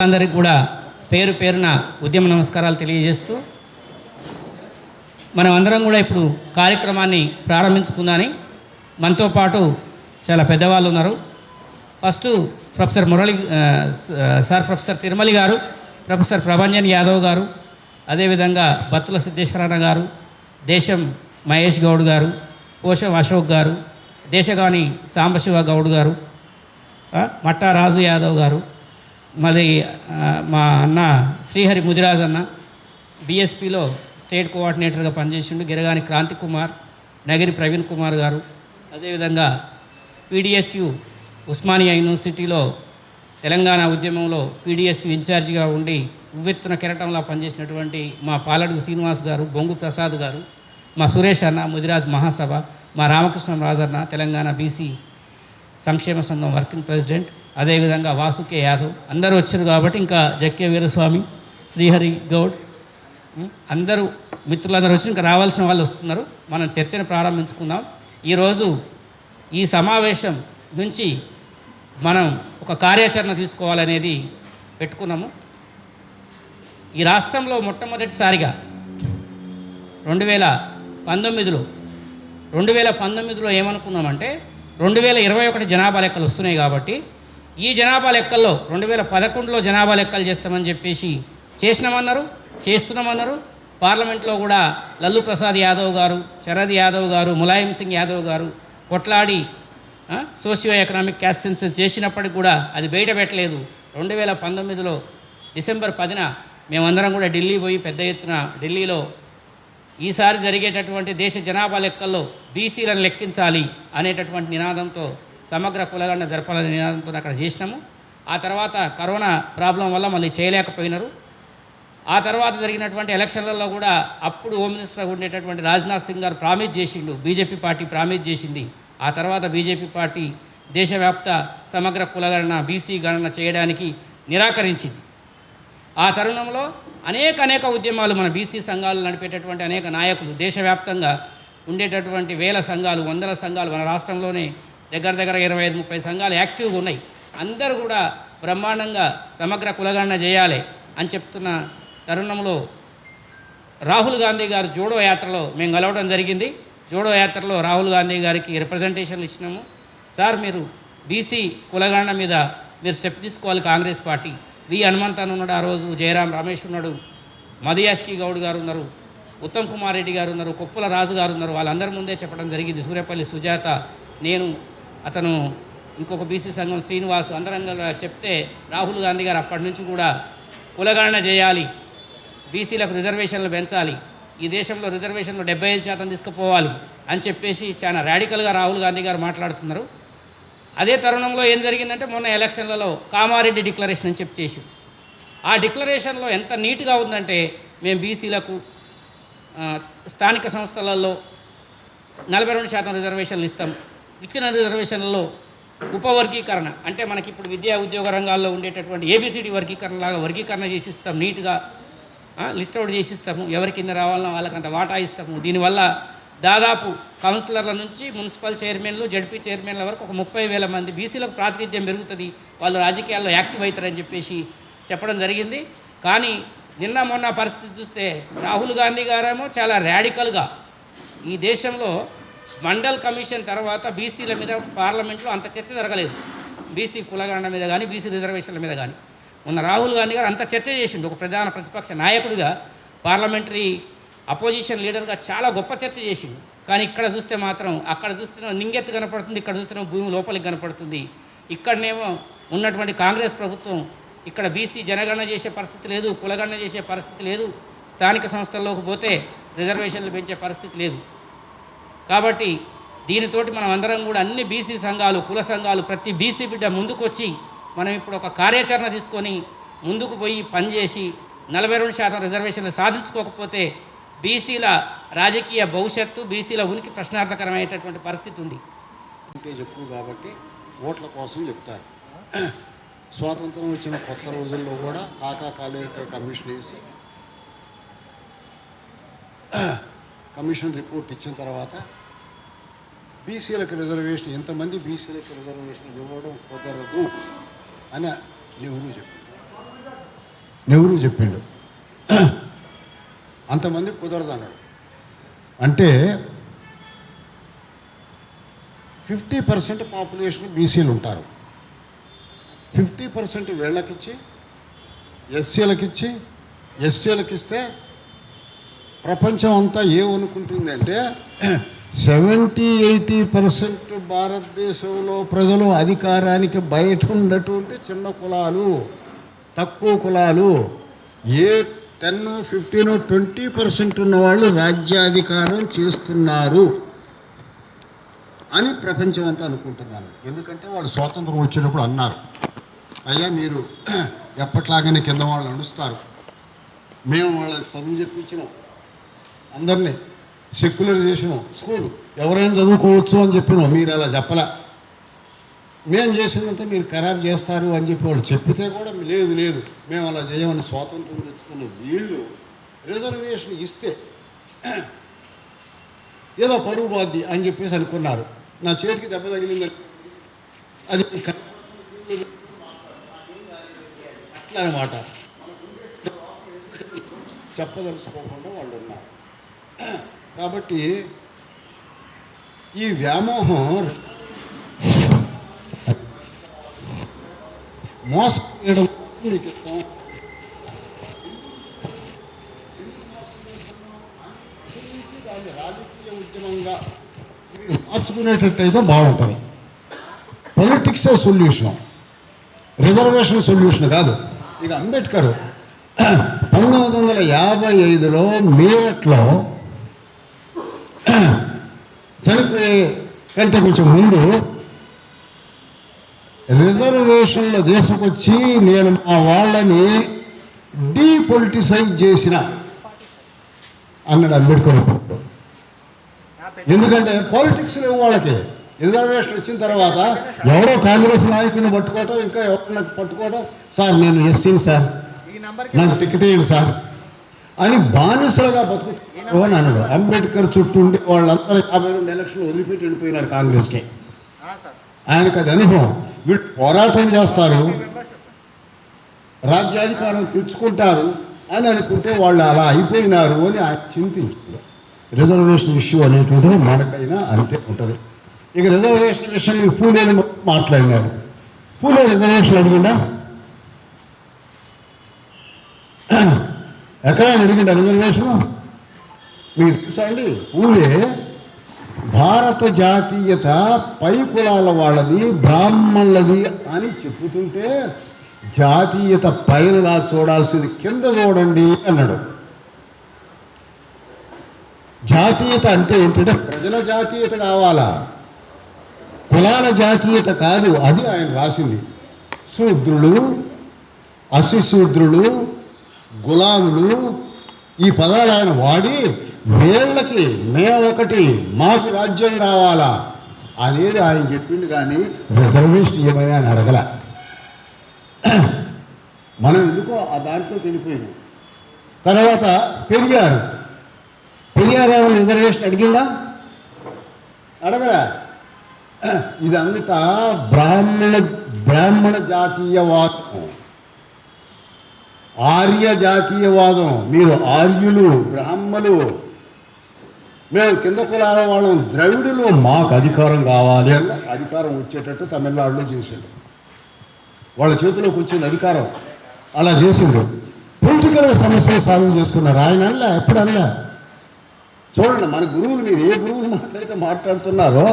అందరికి కూడా పేరు పేరున ఉద్యమ నమస్కారాలు తెలియజేస్తూ మనం అందరం కూడా ఇప్పుడు కార్యక్రమాన్ని ప్రారంభించుకుందాని మనతో పాటు చాలా పెద్దవాళ్ళు ఉన్నారు. First professor Murali sir professor Tirumali గారు ప్రొఫెసర్ ప్రభంజన్ యాదవ్ గారు అదేవిధంగా బత్తుల సిద్ధేశ్వరన్న గారు దేశం మహేష్ గౌడ్ గారు పోషం అశోక్ గారు దేశగాని సాంబశివ గౌడ్ గారు ఆ, మట్టా రాజు యాదవ్ గారు మళ్ళీ మా అన్న శ్రీహరి ముదిరాజ్ అన్న బీఎస్పీలో స్టేట్ కోఆర్డినేటర్గా పనిచేసిండు. గిరగాని క్రాంతి కుమార్ నగిరి ప్రవీణ్ కుమార్ గారు. అదేవిధంగా పీడిఎస్యు ఉస్మానియా యూనివర్సిటీలో తెలంగాణ ఉద్యమంలో పీడిఎస్యు ఇన్ఛార్జిగా ఉండి ఉవ్వెత్తున కెరటంలా పనిచేసినటువంటి మా పాలడుగు శ్రీనివాస్ గారు బొంగు ప్రసాద్ గారు మా సురేష్ అన్న ముదిరాజ్ మహాసభ మా రామకృష్ణ రాజన్న తెలంగాణ బీసీ సంక్షేమ సంఘం వర్కింగ్ ప్రెసిడెంట్ అదేవిధంగా వాసుకే యాదవ్. అందరూ వచ్చారు కాబట్టి ఇంకా జక్కే వీరస్వామి శ్రీహరి గౌడ్ అందరూ మిత్రులందరూ వచ్చి ఇంకా రావాల్సిన వాళ్ళు వస్తున్నారు. మనం చర్చను ప్రారంభించుకుందాం. ఈరోజు ఈ సమావేశం నుంచి మనం ఒక కార్యాచరణ తీసుకోవాలనేది పెట్టుకున్నాము. ఈ రాష్ట్రంలో మొట్టమొదటిసారిగా రెండు వేల పంతొమ్మిదిలో రెండు వేల పంతొమ్మిదిలో ఏమనుకున్నామంటే రెండు వేల ఇరవై ఒకటి జనాభా లెక్కలు వస్తున్నాయి కాబట్టి ఈ జనాభా లెక్కల్లో రెండు వేల పదకొండులో జనాభా లెక్కలు చేస్తామని చెప్పేసి చేసినామన్నారు చేస్తున్నామన్నారు. పార్లమెంట్లో కూడా లల్లు ప్రసాద్ యాదవ్ గారు శరద్ యాదవ్ గారు ములాయం సింగ్ యాదవ్ గారు కొట్లాడి సోషియో ఎకనామిక్ క్యాస్ట్ సెన్సెస్ చేసినప్పటికి కూడా అది బయట పెట్టలేదు. రెండు వేల పంతొమ్మిదిలో డిసెంబర్ పదిన మేమందరం కూడా ఢిల్లీ పోయి పెద్ద ఎత్తున ఢిల్లీలో ఈసారి జరిగేటటువంటి దేశ జనాభా లెక్కల్లో బీసీలను లెక్కించాలి అనేటటువంటి నినాదంతో సమగ్ర కులగండ జరపాలనే నినాదంతో అక్కడ చేసినాము. ఆ తర్వాత కరోనా ప్రాబ్లం వల్ల మళ్ళీ చేయలేకపోయినారు. ఆ తర్వాత జరిగినటువంటి ఎలక్షన్లలో కూడా అప్పుడు హోమ్ మినిస్టర్ ఉండేటటువంటి రాజ్నాథ్ సింగ్ గారు ప్రామిస్ చేసిండు బీజేపీ పార్టీ ప్రామిస్ చేసింది. ఆ తర్వాత బీజేపీ పార్టీ దేశవ్యాప్త సమగ్ర కులగణన బీసీ గణన చేయడానికి నిరాకరించింది. ఆ తరుణంలో అనేక అనేక ఉద్యమాలు మన బీసీ సంఘాలు నడిపేటటువంటి అనేక నాయకులు దేశవ్యాప్తంగా ఉండేటటువంటి వేల సంఘాలు వందల సంఘాలు మన రాష్ట్రంలోనే దగ్గర దగ్గర ఇరవై ఐదు ముప్పై సంఘాలు యాక్టివ్గా ఉన్నాయి. అందరూ కూడా బ్రహ్మాండంగా సమగ్ర కులగణన చేయాలి అని చెప్తున్న తరుణంలో రాహుల్ గాంధీ గారు జోడో యాత్రలో మేము కలవడం జరిగింది. జోడో యాత్రలో రాహుల్ గాంధీ గారికి రిప్రజెంటేషన్లు ఇచ్చినాము. సార్ మీరు బీసీ కులగణన మీద మీరు స్టెప్ తీసుకోవాలి కాంగ్రెస్ పార్టీ. వి హనుమంతన్ ఉన్నాడు ఆ రోజు జయరాం రమేష్ ఉన్నాడు మధుయాష్కి గౌడ్ గారు ఉన్నారు ఉత్తమ్ కుమార్ రెడ్డి గారు ఉన్నారు కొప్పుల రాజు గారు ఉన్నారు వాళ్ళందరి ముందే చెప్పడం జరిగింది. సూర్యపల్లి సుజాత నేను అతను ఇంకొక బీసీ సంఘం శ్రీనివాస్ అందరం చెప్తే రాహుల్ గాంధీ గారు అప్పటి నుంచి కూడా కులగణన చేయాలి బీసీలకు రిజర్వేషన్లు పెంచాలి ఈ దేశంలో రిజర్వేషన్లు డెబ్బై ఐదు శాతం తీసుకుపోవాలి అని చెప్పేసి చాలా ర్యాడికల్గా రాహుల్ గాంధీ గారు మాట్లాడుతున్నారు. అదే తరుణంలో ఏం జరిగిందంటే మొన్న ఎలక్షన్లలో కామారెడ్డి డిక్లరేషన్ అని చెప్పి చేసి ఆ డిక్లరేషన్లో ఎంత నీట్గా ఉందంటే మేము బీసీలకు స్థానిక సంస్థలలో నలభై రెండు శాతం రిజర్వేషన్లు ఇస్తాం. ఇచ్చిన రిజర్వేషన్లలో ఉపవర్గీకరణ అంటే మనకి ఇప్పుడు విద్యా ఉద్యోగ రంగాల్లో ఉండేటటువంటి ఏబిసిడి వర్గీకరణ లాగా వర్గీకరణ చేసి ఇస్తాం నీట్గా లిస్ట్ అవుట్ చేసి ఇస్తాము. ఎవరి కింద రావాలన్నా వాళ్ళకంత వాటా ఇస్తాము. దీనివల్ల దాదాపు కౌన్సిలర్ల నుంచి మున్సిపల్ చైర్మన్లు జడ్పీ చైర్మన్ల వరకు ఒక ముప్పై వేల మంది బీసీలకు ప్రాతినిధ్యం పెరుగుతుంది. వాళ్ళు రాజకీయాల్లో యాక్టివ్ అవుతారని చెప్పేసి చెప్పడం జరిగింది. కానీ నిన్న మొన్న పరిస్థితి చూస్తే రాహుల్ గాంధీ గారేమో చాలా ర్యాడికల్గా ఈ దేశంలో మండల్ కమిషన్ తర్వాత బీసీల మీద పార్లమెంట్లో అంత చర్చ జరగలేదు. బీసీ కులగణన మీద కానీ బీసీ రిజర్వేషన్ల మీద కానీ మొన్న రాహుల్ గాంధీ గారు అంత చర్చ చేసిండు. ఒక ప్రధాన ప్రతిపక్ష నాయకుడిగా పార్లమెంటరీ అపోజిషన్ లీడర్గా చాలా గొప్ప చర్చ చేసింది. కానీ ఇక్కడ చూస్తే మాత్రం అక్కడ చూస్తేనే నింగెత్తు కనపడుతుంది ఇక్కడ చూస్తేనే భూమి లోపలికి కనపడుతుంది. ఇక్కడనేమో ఉన్నటువంటి కాంగ్రెస్ ప్రభుత్వం ఇక్కడ బీసీ జనగణన చేసే పరిస్థితి లేదు కులగణన చేసే పరిస్థితి లేదు స్థానిక సంస్థల్లోకి పోతే రిజర్వేషన్లు పెంచే పరిస్థితి లేదు. కాబట్టి దీనితోటి మనం అందరం కూడా అన్ని బీసీ సంఘాలు కుల సంఘాలు ప్రతి బీసీ బిడ్డ ముందుకొచ్చి మనం ఇప్పుడు ఒక కార్యాచరణ తీసుకొని ముందుకు పోయి పనిచేసి నలభై రెండు శాతం రిజర్వేషన్లు సాధించుకోకపోతే బీసీల రాజకీయ భవిష్యత్తు బీసీల ఉనికి ప్రశ్నార్థకరమైనటువంటి పరిస్థితి ఉంది. వెంటేజ్ ఎక్కువ కాబట్టి ఓట్ల కోసం చెప్తారు. స్వాతంత్రం వచ్చిన కొత్త రోజుల్లో కూడా కాకా కాలేక కమిషన్ వేసి కమిషన్ రిపోర్ట్ ఇచ్చిన తర్వాత బీసీలకు రిజర్వేషన్ ఎంతమంది బీసీలకు రిజర్వేషన్ ఇవ్వడం కుదరదు అని నెహ్రూ చెప్పారు నెహ్రూ చెప్పిండు. అంతమంది కుదరదు అన్నాడు. అంటే ఫిఫ్టీ పర్సెంట్ పాపులేషన్ బీసీలు ఉంటారు. ఫిఫ్టీ పర్సెంట్ వీళ్ళకిచ్చి ఎస్సీలకిచ్చి ఎస్టీలకు ఇస్తే ప్రపంచం అంతా ఏమనుకుంటుందంటే సెవెంటీ ఎయిటీ పర్సెంట్ భారతదేశంలో ప్రజలు అధికారానికి బయట ఉన్నటువంటి చిన్న కులాలు తక్కువ కులాలు ఏ టెన్ ఫిఫ్టీన్ ట్వంటీ పర్సెంట్ ఉన్న వాళ్ళు రాజ్యాధికారం చేస్తున్నారు అని ప్రపంచం అంతా అనుకుంటున్నాను ఎందుకంటే వాళ్ళు స్వాతంత్రం వచ్చేటప్పుడు అన్నారు అయ్యా మీరు ఎప్పట్లాగానే కింద వాళ్ళు నడుస్తారు మేము వాళ్ళకి చదువు చెప్పించినాం అందరినీ సెక్యులర్ చేసినాం స్కూల్ ఎవరైనా చదువుకోవచ్చు అని చెప్పినాం మీరు అలా చెప్పలే. మేము చేసిందంతా మీరు ఖరాబ్ చేస్తారు అని చెప్పి వాళ్ళు చెప్పితే కూడా లేదు లేదు. మేము అలా చేయమని స్వాతంత్రం తెచ్చుకున్న వీళ్ళు రిజర్వేషన్ ఇస్తే ఏదో పరువు బాద్ది అని చెప్పేసి అనుకున్నారు. నా చేతికి దెబ్బ తగిలింది అది క- అట్లా అనమాట చెప్పదలుచుకోకుండా వాళ్ళు ఉన్నారు. కాబట్టి ఈ వ్యామోహం మోసం చేయడం ఇస్తాం దాన్ని రాజకీయ ఉద్యమంగా మార్చుకునేటట్టయితే బాగుంటుంది. పొలిటిక్సే సొల్యూషన్ రిజర్వేషన్ సొల్యూషన్ కాదు. ఇక అంబేద్కర్ పంతొమ్మిది వందల యాభై ఐదులో మీరట్లో చనిపోయే కంటే కొంచెం ముందు రిజర్వేషన్ల దేశకొచ్చి నేను మా వాళ్ళని డీపొలిటిసైజ్ చేసిన అన్నాడు అంబేద్కర్ ఇప్పుడు ఎందుకంటే పాలిటిక్స్ లేవు వాళ్ళకి. రిజర్వేషన్ వచ్చిన తర్వాత ఎవరో కాంగ్రెస్ నాయకుడిని పట్టుకోవటం ఇంకా ఎవరిని పట్టుకోవటం? సార్ నేను ఎస్సీని సార్. నాకు టికెట్ ఇవ్వండి సార్. అని బానిసలుగా బతుకు అని అన్నాడు. అంబేద్కర్ చుట్టూ ఉండే వాళ్ళందరూ యాభై రెండు ఎలక్షన్లు వదిలిపెట్టి వెళ్ళిపోయినారు కాంగ్రెస్కి. ఆయనకు అది అనుభవం. వీళ్ళు పోరాటం చేస్తారు. రాజ్యాధికారం తెచ్చుకుంటారు అని అనుకుంటే వాళ్ళు అలా అయిపోయినారు అని ఆయన చింతించారు. రిజర్వేషన్ ఇష్యూ అనేటువంటిది మనకైనా అంతే ఉంటుంది. ఇక రిజర్వేషన్ విషయం పూలేని మాట్లాడినారు. పూలే రిజర్వేషన్ అడిగిందా? ఎక్కడైనా అడిగిందా రిజర్వేషన్? మీకు తెలుసా అండి? పూలే భారత జాతీయత పై కులాల వాళ్ళది బ్రాహ్మణులది అని చెప్పుతుంటే జాతీయత పైన చూడాల్సింది కింద చూడండి అన్నాడు. జాతీయత అంటే ఏంటంటే ప్రజల జాతీయత కావాలా? కులాల జాతీయత కాదు అది ఆయన రాసింది. శూద్రులు అశిశూద్రులు గులాములు ఈ పదాలు ఆయన వాడి వీళ్ళకి ఒకటి మాకు రాజ్యం కావాలా అనేది ఆయన చెప్పింది కానీ రిజర్వేషన్ ఏమైనా అని అడగల. మనం ఎందుకో ఆ దాంట్లో వెళ్ళిపోయింది తర్వాత పెరిగారు. పెరిగారు ఏమైనా రిజర్వేషన్ అడిగిందా అడగరా ఇదంతా బ్రాహ్మణ బ్రాహ్మణ జాతీయవాదం. ఆర్య జాతీయవాదం. మీరు ఆర్యులు బ్రాహ్మలు మేము కింద కులాల వాళ్ళం. ద్రవిడులు మాకు అధికారం కావాలి అని అధికారం వచ్చేటట్టు తమిళనాడులో చేసిండు వాళ్ళ చేతిలోకి వచ్చిన అధికారం అలా చేసిండు. పొలిటికల్ సమస్యలు సాల్వ్ చేసుకున్నారు. ఆయన అనలే ఎప్పుడల్లా చూడండి మన గురువులు మీరు ఏ గురువులు మాట్లాడితే మాట్లాడుతున్నారో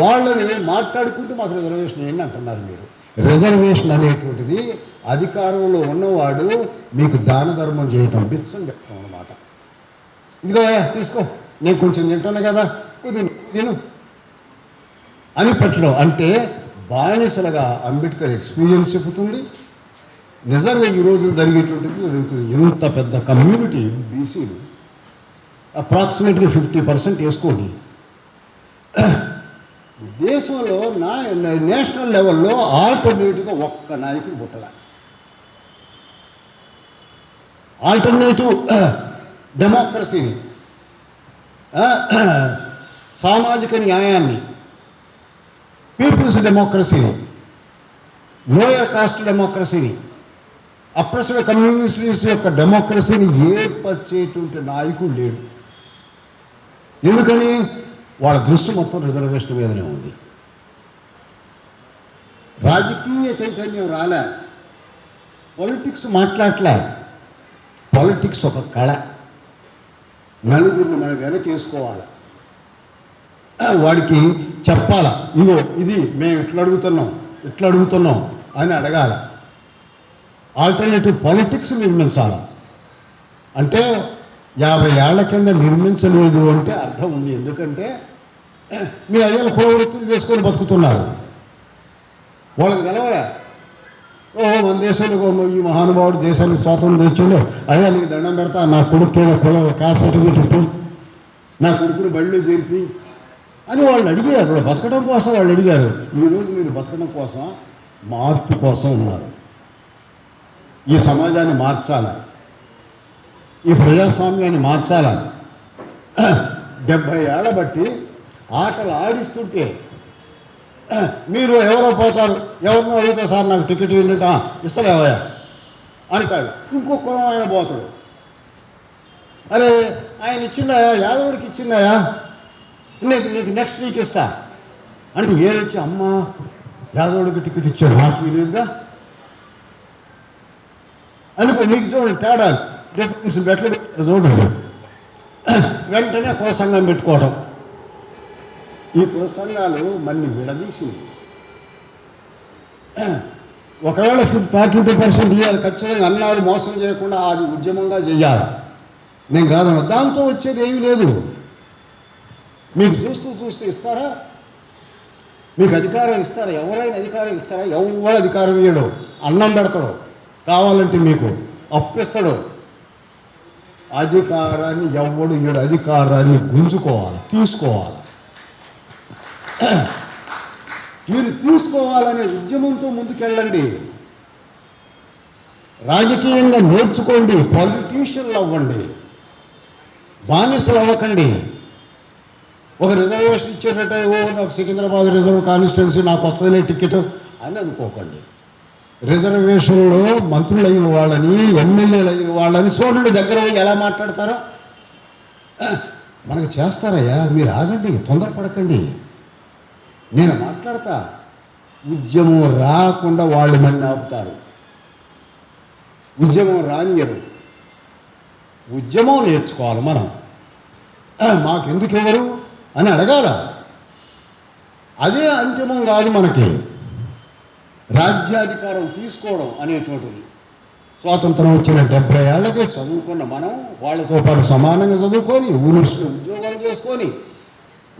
వాళ్ళని మాట్లాడుకుంటూ మాకు రిజర్వేషన్ ఏంటి అంటున్నారు మీరు. రిజర్వేషన్ అనేటువంటిది అధికారంలో ఉన్నవాడు మీకు దాన ధర్మం చేయటం బిచ్చం చెప్తాం అనమాట ఇదిగో తీసుకో. నేను కొంచెం తింటాను కదా కుదిను తిను. అని పెట్టడం అంటే బానిసలుగా అంబేద్కర్ ఎక్స్పీరియన్స్ చెబుతుంది. నిజంగా ఈ రోజు జరిగేటువంటిది జరుగుతుంది. ఎంత పెద్ద కమ్యూనిటీ బీసీలు. అప్రాక్సిమేట్గా ఫిఫ్టీ పర్సెంట్ వేసుకోండి. దేశంలో నా నేషనల్ లెవెల్లో ఆల్టర్నేటివ్గా ఒక్క నాయకుడు పుట్టల. ఆల్టర్నేటివ్ డెమోక్రసీని సామాజిక న్యాయాన్ని పీపుల్స్ డెమోక్రసీని లోయర్ కాస్ట్ డెమోక్రసీని అప్రెసివ్ కమ్యూనిస్ట్స్ యొక్క డెమోక్రసీని ఏర్పరిచేటువంటి నాయకుడు లేడు. ఎందుకని? వాళ్ళ దృష్టి మొత్తం రిజర్వేషన్ మీదనే ఉంది. రాజకీయ చైతన్యం రాలే. పొలిటిక్స్ మాట్లాడలే. పాలిటిక్స్ ఒక కళ. నలుగురిని మనం వెనకేసుకోవాలి వాడికి చెప్పాల ఇగో ఇది మేము ఇట్లా అడుగుతున్నాం ఇట్లా అడుగుతున్నాం అని అడగాల. ఆల్టర్నేటివ్ పాలిటిక్స్ నిర్మించాలి. అంటే యాభై ఏళ్ళ కింద నిర్మించలేదు అంటే అర్థం ఉంది. ఎందుకంటే మీ అయ్యలు కుల చేసుకొని బతుకుతున్నారు. వాళ్ళకి తెలవరా ఓహో మన దేశానికి ఈ మహానుభావుడు దేశానికి స్వాతంత్రం తెచ్చిండు. అదే నీకు దండం పెడతా. నా కొడుకు కుల కాస్ట్ సర్టిఫికేట్ నా కొడుకుని బళ్ళు చేర్పి అని వాళ్ళు అడిగారు. వాళ్ళు బతకడం కోసం వాళ్ళు అడిగారు. ఈరోజు మీరు బతకడం కోసం మార్పు కోసం ఉన్నారు. ఈ సమాజాన్ని మార్చాలి? ఈ ప్రజాస్వామ్యాన్ని మార్చాలి? డెబ్భై ఏళ్ళ బట్టి ఆటలు ఆడిస్తుంటే మీరు ఎవరో పోతారు. ఎవరినో అడిగితే సార్ నాకు టికెట్ ఇవ్వండి. ఇస్తలేవయ్యా? అంటాడు. ఇంకో కులం ఆయన పోతాడు. అరే ఆయన ఇచ్చిండాయా యాదవుడికి ఇచ్చిండాయా నీకు నీకు నెక్స్ట్ వీక్ ఇస్తా. అంటే ఏదొచ్చి అమ్మ యాదవుడికి టికెట్ ఇచ్చాడు. నాకు లేదుగా అనుకో నీకు చూడండి తేడా. డిఫరెన్స్ బెట్లు పెట్టారు చూడండి వెంటనే కోసంగం పెట్టుకోవడం ఈ ప్రసంగాలు మళ్ళీ విడదీసి ఒకవేళ ఫిఫ్టీ ఫార్టీ టూ పర్సెంట్ ఇవ్వాలి ఖచ్చితంగా అన్నారు మోసం చేయకుండా అది ఉద్యమంగా చేయాలి. నేను కాదన్న. దాంతో వచ్చేది ఏమీ లేదు. మీకు చూస్తూ చూస్తూ ఇస్తారా? మీకు అధికారం ఇస్తారా? ఎవరైనా అధికారం ఇస్తారా? ఎవరు అధికారం ఇవ్వడు అన్నం పెడతాడు. కావాలంటే మీకు అప్పిస్తాడు. అధికారాన్ని ఎవడు ఇవ్వడు అధికారాన్ని గుంజుకోవాలి తీసుకోవాలి. మీరు తీసుకోవాలనే ఉద్యమంతో ముందుకెళ్ళండి. రాజకీయంగా నేర్చుకోండి పాలిటీషియన్లు అవ్వండి. బానిసలు అవ్వకండి. ఒక రిజర్వేషన్ ఇచ్చేటట్టే ఓ నాకు సికింద్రాబాద్ రిజర్వ్ కాన్స్టిట్యున్సీ నాకు వస్తుందనే టికెట్ అని అనుకోకండి. రిజర్వేషన్లో మంత్రులు అయిన వాళ్ళని ఎమ్మెల్యేలు అయిన వాళ్ళని చూడండి దగ్గర ఎలా మాట్లాడతారో. మనకు చేస్తారయ్యా మీరు ఆగండి తొందరపడకండి. నేను మాట్లాడతా. ఉద్యమం రాకుండా వాళ్ళు మళ్ళీ ఆపుతారు. ఉద్యమం రానియరు. ఉద్యమం నేర్చుకోవాలి మనం. మాకెందుకు ఎవరు అని అడగాల. అదే అంతిమం కాదు మనకి. రాజ్యాధికారం తీసుకోవడం అనేటువంటిది. స్వాతంత్రం వచ్చిన డెబ్బై ఏళ్ళకి చదువుకున్న మనం వాళ్ళతో పాటు సమానంగా చదువుకొని యూనివర్సిటీ ఉద్యోగాలు చేసుకొని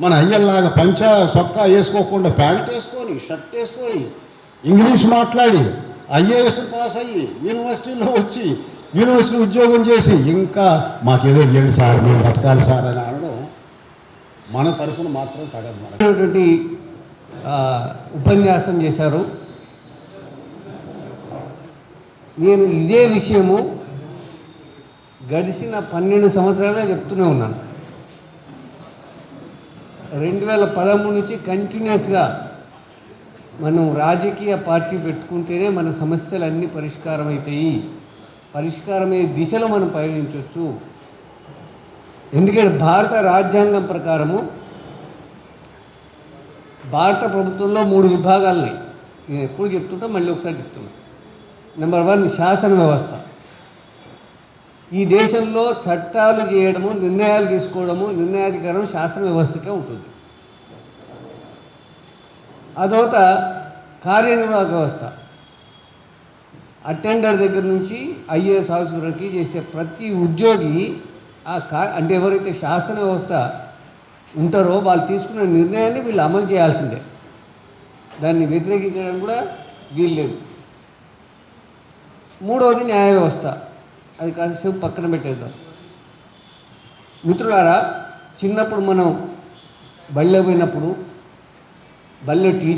మన అయ్యల్లాగా పంచ సొక్కా వేసుకోకుండా ప్యాంట్ వేసుకొని షర్ట్ వేసుకొని ఇంగ్లీష్ మాట్లాడి ఐఏఎస్ పాస్ అయ్యి యూనివర్సిటీలో వచ్చి యూనివర్సిటీ ఉద్యోగం చేసి ఇంకా మాకేదో ఇవ్వండి సార్ మేము బతకాలి సార్ అని అనడం మన తరఫున మాత్రం తగదు మనటువంటి ఉపన్యాసం చేశారు. నేను ఇదే విషయము గడిచిన పన్నెండు సంవత్సరాలే చెప్తూనే ఉన్నాను. రెండు వేల పదమూడు నుంచి కంటిన్యూస్గా మనం రాజకీయ పార్టీ పెట్టుకుంటేనే మన సమస్యలు అన్నీ పరిష్కారం అవుతాయి పరిష్కారమయ్యే దిశలో మనం పయనించవచ్చు ఎందుకంటే భారత రాజ్యాంగం ప్రకారము భారత ప్రభుత్వంలో మూడు విభాగాలు ఉన్నాయి నేను ఎప్పుడు చెప్తుంటా మళ్ళీ ఒకసారి చెప్తున్నా. నెంబర్ వన్ శాసన వ్యవస్థ. ఈ దేశంలో చట్టాలు చేయడము నిర్ణయాలు తీసుకోవడము నిర్ణయాధికారం శాస్త్ర వ్యవస్థకే ఉంటుంది. ఆ తర్వాత కార్యనిర్వాహక వ్యవస్థ. అటెండర్ దగ్గర నుంచి ఐఏఎస్ ఆఫీసర్ వరకు చేసే ప్రతి ఉద్యోగి ఆ కా అంటే ఎవరైతే శాసన వ్యవస్థ ఉంటారో వాళ్ళు తీసుకున్న నిర్ణయాన్ని వీళ్ళు అమలు చేయాల్సిందే. దాన్ని వ్యతిరేకించడం కూడా వీల్లేదు మూడవది న్యాయ వ్యవస్థ. అది కాసేపు పక్కన పెట్టేద్దాం. మిత్రులారా చిన్నప్పుడు మనం బళ్ళో పోయినప్పుడు బళ్ళో టీ